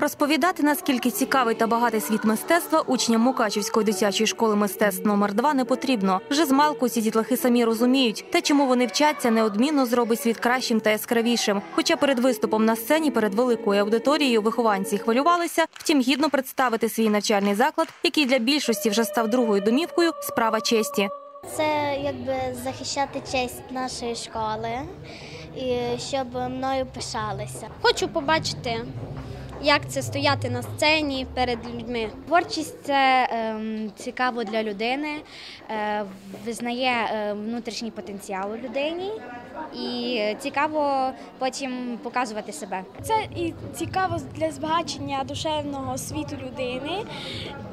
Розповідати, наскільки цікавий та багатий світ мистецтва учням Мукачівської дитячої школи мистецтв номер 2 не потрібно. Вже з малку ці дітлахи самі розуміють, те, чому вони вчаться, неодмінно зробить світ кращим та яскравішим. Хоча перед виступом на сцені перед великою аудиторією вихованці хвилювалися, втім гідно представити свій навчальний заклад, який для більшості вже став другою домівкою справа честі. Це якби захищати честь нашої школи і щоб мною пишалися. Хочу побачити, як це стояти на сцені перед людьми. Творчість це ем, цікаво для людини, е, визнає е, внутрішній потенціал у людині і цікаво потім показувати себе. Це і цікаво для збагачення душевного світу людини.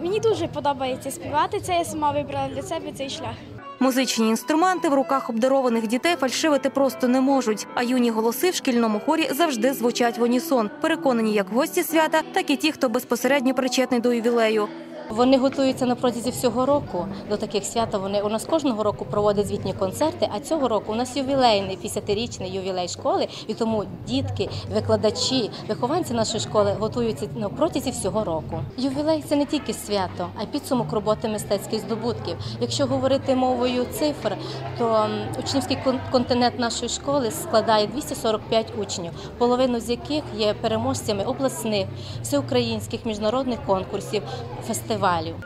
Мені дуже подобається співати. Це я сама вибрала для себе цей шлях. Музичні інструменти в руках обдарованих дітей фальшивити просто не можуть. А юні голоси в шкільному хорі завжди звучать в унісон. Переконані як гості свята, так і ті, хто безпосередньо причетний до ювілею. Вони готуються на протязі всього року до таких свят. Вони у нас кожного року проводять звітні концерти. А цього року у нас ювілейний 50-річний ювілей школи, і тому дітки, викладачі, вихованці нашої школи готуються на протязі всього року. Ювілей це не тільки свято, а й підсумок роботи мистецьких здобутків. Якщо говорити мовою цифр, то учнівський кон- континент нашої школи складає 245 учнів, половину з яких є переможцями обласних, всеукраїнських міжнародних конкурсів, фестивалів.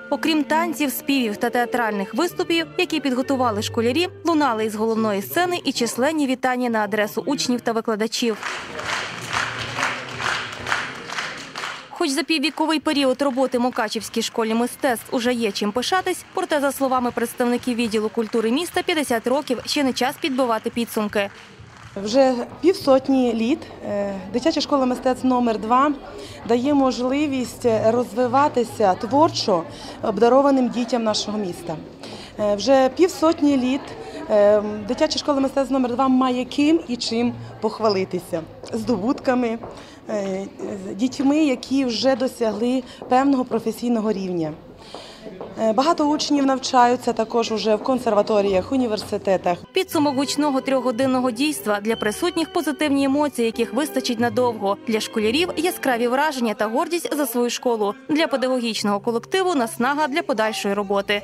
Окрім танців, співів та театральних виступів, які підготували школярі, лунали із головної сцени і численні вітання на адресу учнів та викладачів. Хоч за піввіковий період роботи Мукачівській школі мистецтв уже є чим пишатись, проте, за словами представників відділу культури міста, 50 років ще не час підбивати підсумки. Вже півсотні літ е, дитяча школа мистецтв номер 2 дає можливість розвиватися творчо обдарованим дітям нашого міста. Е, Вже півсотні літ е, дитяча школа мистецтв номер 2 має ким і чим похвалитися здобутками, е, дітьми, які вже досягли певного професійного рівня. Е, Багато учнів навчаються також уже в консерваторіях, університетах. Підсумок гучного трьохгодинного дійства для присутніх позитивні емоції, яких вистачить надовго. Для школярів яскраві враження та гордість за свою школу. Для педагогічного колективу наснага для подальшої роботи.